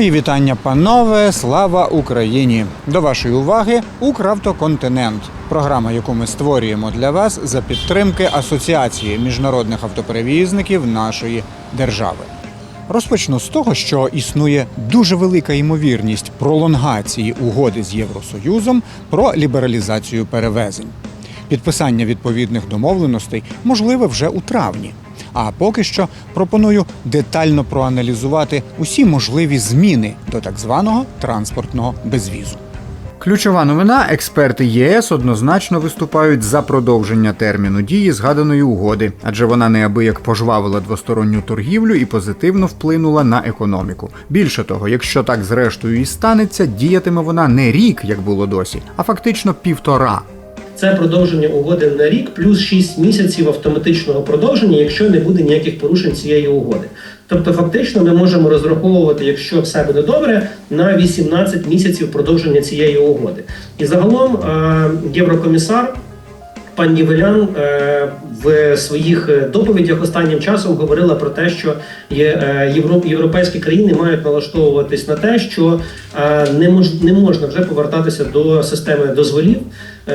Мої вітання, панове, слава Україні! До вашої уваги Укравтоконтинент. Програма, яку ми створюємо для вас за підтримки Асоціації міжнародних автоперевізників нашої держави. Розпочну з того, що існує дуже велика ймовірність пролонгації угоди з Євросоюзом про лібералізацію перевезень. Підписання відповідних домовленостей можливе вже у травні. А поки що пропоную детально проаналізувати усі можливі зміни до так званого транспортного безвізу. Ключова новина: експерти ЄС однозначно виступають за продовження терміну дії згаданої угоди, адже вона неабияк пожвавила двосторонню торгівлю і позитивно вплинула на економіку. Більше того, якщо так зрештою і станеться, діятиме вона не рік, як було досі, а фактично півтора. Це продовження угоди на рік плюс 6 місяців автоматичного продовження, якщо не буде ніяких порушень цієї угоди. Тобто, фактично, ми можемо розраховувати, якщо все буде добре, на 18 місяців продовження цієї угоди. І загалом е, єврокомісар. Пан Євелян е, в своїх доповідях останнім часом говорила про те, що е, євро, європейські країни мають налаштовуватись на те, що не можна вже повертатися до системи дозволів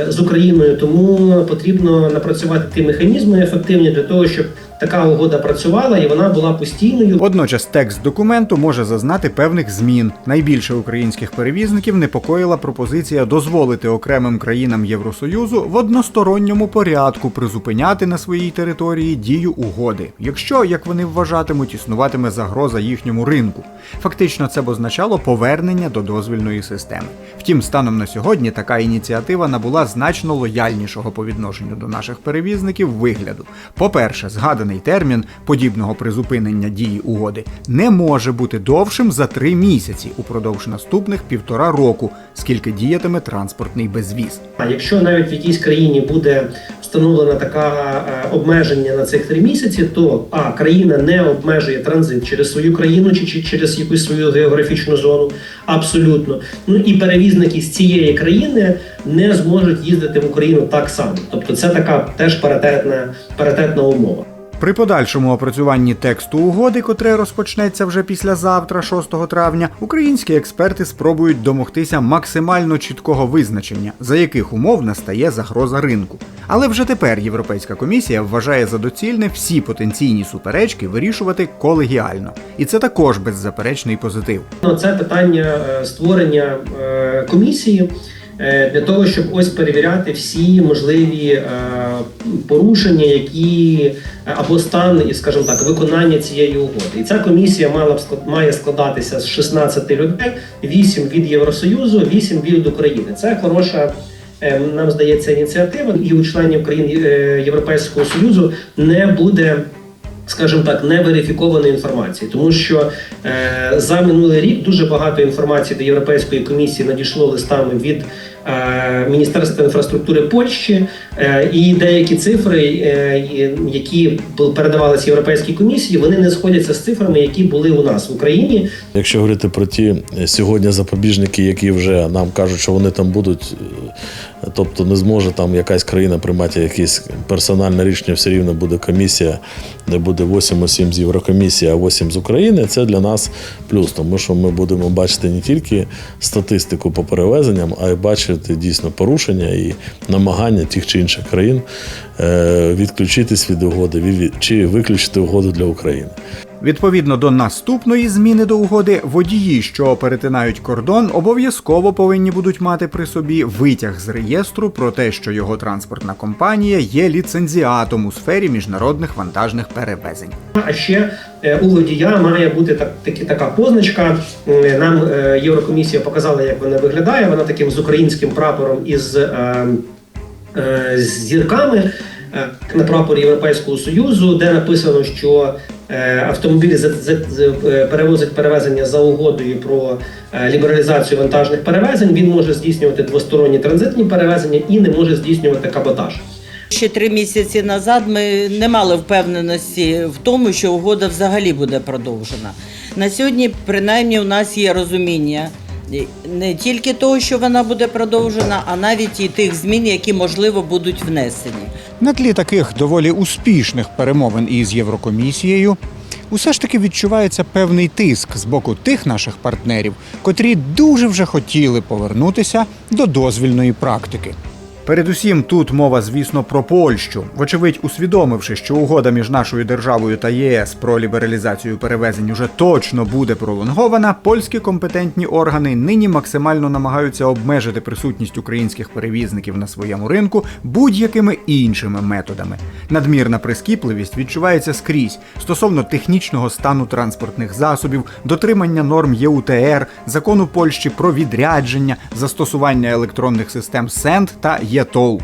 з Україною, тому потрібно напрацювати ті механізми ефективні для того, щоб така угода працювала і вона була постійною. Водночас текст документу може зазнати певних змін. Найбільше українських перевізників непокоїла пропозиція дозволити окремим країнам Євросоюзу в односторонньому порядку призупиняти на своїй території дію угоди, якщо, як вони вважатимуть, існуватиме загроза їхньому ринку. Фактично, це б означало повернення до дозвільної системи. Втім, станом на сьогодні така ініціатива набула значно лояльнішого по відношенню до наших перевізників вигляду. По-перше, згаданий термін подібного призупинення дії угоди не може бути довшим за три місяці упродовж наступних півтора року, скільки діятиме транспортний безвіз. А якщо навіть в якійсь країні буде встановлена така е, обмеження на цих три місяці, то а країна не обмежує транзит через свою країну чи, чи через якусь свою географічну зону, абсолютно. Ну і перевізники з цієї країни не зможуть їздити в Україну так само. Тобто, це така теж паритетна, паритетна умова. При подальшому опрацюванні тексту угоди, котре розпочнеться вже післязавтра, 6 травня, українські експерти спробують домогтися максимально чіткого визначення, за яких умов настає загроза ринку. Але вже тепер Європейська комісія вважає за доцільне всі потенційні суперечки вирішувати колегіально, і це також беззаперечний позитив. Ну, Це питання е, створення е, комісії для того, щоб ось перевіряти всі можливі е, порушення, які е, або стан, і, скажімо так, виконання цієї угоди. І ця комісія мала б має складатися з 16 людей, 8 від Євросоюзу, 8 від України. Це хороша. е, Нам здається, ініціатива, і у членів країн е, Європейського Союзу не буде скажімо так, неверифікованої інформації, тому що е, за минулий рік дуже багато інформації до Європейської комісії надійшло листами від е, Міністерства інфраструктури Польщі, е, і деякі цифри, е, які передавалися Європейській комісії, вони не сходяться з цифрами, які були у нас в Україні. Якщо говорити про ті е, сьогодні запобіжники, які вже нам кажуть, що вони там будуть, е, тобто не зможе там якась країна приймати якесь персональне рішення, все рівно буде комісія, де буде 8 осіб з Єврокомісії, а 8 з України. Це для нас плюс, тому що ми будемо бачити не тільки статистику по перевезенням, а й бачити дійсно порушення і намагання тих чи інших країн е, відключитись від угоди чи виключити угоду для України. Відповідно до наступної зміни до угоди, водії, що перетинають кордон, обов'язково повинні будуть мати при собі витяг з реєстру про те, що його транспортна компанія є ліцензіатом у сфері міжнародних вантажних перевезень. А ще е, у водія має бути так, таки, така позначка. Е, Нам е, Єврокомісія показала, як вона виглядає. Вона таким з українським прапором е, з зірками на прапорі Європейського Союзу, де написано, що автомобілі за, за- е, перевезення за угодою про е, лібералізацію вантажних перевезень. Він може здійснювати двосторонні транзитні перевезення і не може здійснювати каботаж. Ще три місяці назад ми не мали впевненості в тому, що угода взагалі буде продовжена. На сьогодні, принаймні, у нас є розуміння не тільки того, що вона буде продовжена, а навіть і тих змін, які можливо будуть внесені. На тлі таких доволі успішних перемовин із Єврокомісією усе ж таки відчувається певний тиск з боку тих наших партнерів, котрі дуже вже хотіли повернутися до дозвільної практики. Передусім, тут мова, звісно, про Польщу. Вочевидь, усвідомивши, що угода між нашою державою та ЄС про лібералізацію перевезень уже точно буде пролонгована, польські компетентні органи нині максимально намагаються обмежити присутність українських перевізників на своєму ринку будь-якими іншими методами. Надмірна прискіпливість відчувається скрізь стосовно технічного стану транспортних засобів, дотримання норм ЄУТР, закону Польщі про відрядження, застосування електронних систем СЕНД та ЄТОЛ.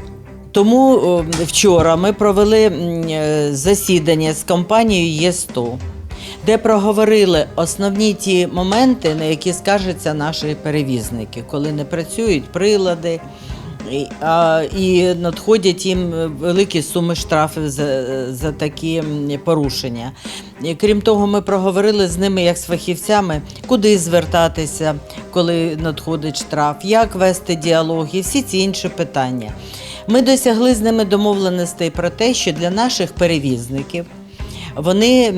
Тому вчора ми провели е, засідання з компанією Є100, де проговорили основні ті моменти, на які скаржаться наші перевізники, коли не працюють прилади. І, надходять їм великі суми штрафів за, за такі порушення. Крім того, ми проговорили з ними як з фахівцями, куди звертатися, коли надходить штраф, як вести діалог і всі ці інші питання. Ми досягли з ними домовленостей про те, що для наших перевізників вони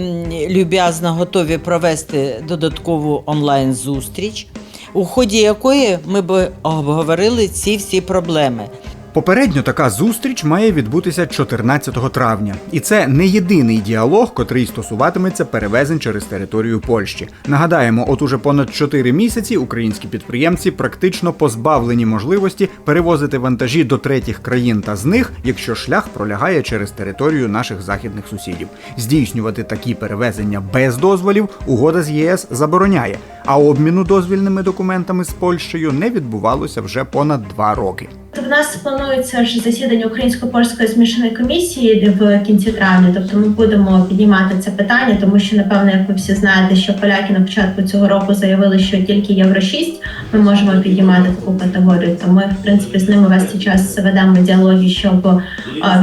люб'язно готові провести додаткову онлайн-зустріч, у ході якої ми б обговорили ці всі проблеми. Попередньо така зустріч має відбутися 14 травня, і це не єдиний діалог, котрий стосуватиметься перевезень через територію Польщі. Нагадаємо, от уже понад 4 місяці українські підприємці практично позбавлені можливості перевозити вантажі до третіх країн та з них, якщо шлях пролягає через територію наших західних сусідів. Здійснювати такі перевезення без дозволів угода з ЄС забороняє, а обміну дозвільними документами з Польщею не відбувалося вже понад два роки. В нас планується ж засідання українсько-польської змішаної комісії в кінці травня. Тобто ми будемо піднімати це питання, тому що напевно, як ви всі знаєте, що поляки на початку цього року заявили, що тільки євро 6 ми можемо піднімати таку категорію. То ми, в принципі, з ними весь цей час ведемо діалоги, щоб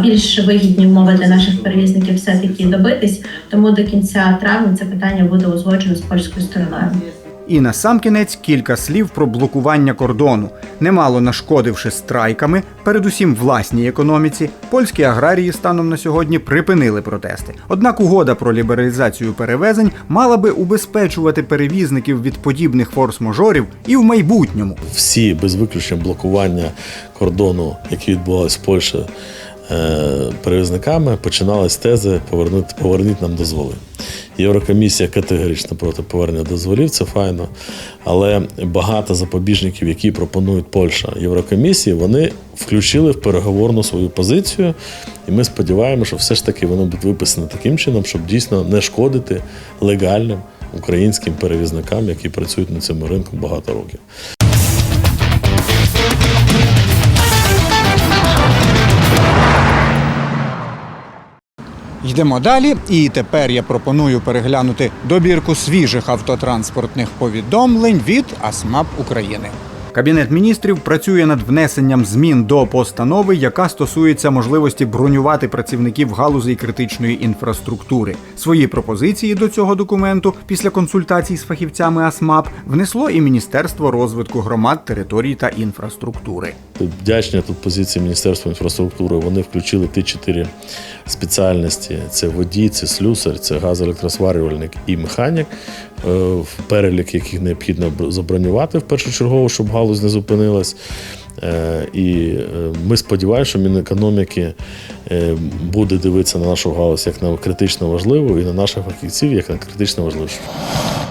більш вигідні умови для наших перевізників все таки добитись. Тому до кінця травня це питання буде узгоджено з польською стороною. І на сам кінець кілька слів про блокування кордону. Немало нашкодивши страйками, передусім власній економіці, польські аграрії станом на сьогодні припинили протести. Однак угода про лібералізацію перевезень мала би убезпечувати перевізників від подібних форс-мажорів і в майбутньому. всі без виключення блокування кордону, які відбувалися в Польщі е, перевізниками, починалися тези повернути, поверніть нам дозволи. Єврокомісія категорично проти повернення дозволів, це файно. Але багато запобіжників, які пропонують Польща Єврокомісії, вони включили в переговорну свою позицію. І ми сподіваємося, що все ж таки воно буде виписане таким чином, щоб дійсно не шкодити легальним українським перевізникам, які працюють на цьому ринку багато років. Йдемо далі, і тепер я пропоную переглянути добірку свіжих автотранспортних повідомлень від АСМАП України. Кабінет міністрів працює над внесенням змін до постанови, яка стосується можливості бронювати працівників галузей критичної інфраструктури. Свої пропозиції до цього документу після консультацій з фахівцями АСМАП внесло і Міністерство розвитку громад, територій та інфраструктури. Вдячні тут позиції Міністерства інфраструктури. Вони включили ті чотири спеціальності: це водій, це слюсар, це газоелектросварювальник і механік, в перелік яких необхідно забронювати в першочергово, щоб галузь не зупинилась. Е, І е, ми сподіваємося, що Мінекономіки е, буде дивитися на нашу галузь як на критично важливу і на наших фахівців як на критично важливу.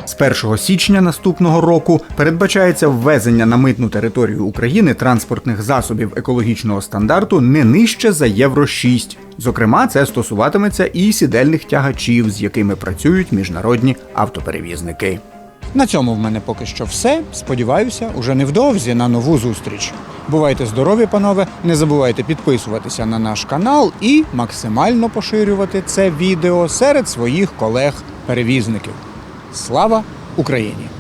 З 1 січня наступного року передбачається ввезення на митну територію України транспортних засобів екологічного стандарту не нижче за Євро 6. Зокрема, це стосуватиметься і сідельних тягачів, з якими працюють міжнародні автоперевізники. На цьому в мене поки що все. Сподіваюся, уже невдовзі на нову зустріч. Бувайте здорові, панове! Не забувайте підписуватися на наш канал і максимально поширювати це відео серед своїх колег-перевізників. Слава Україні!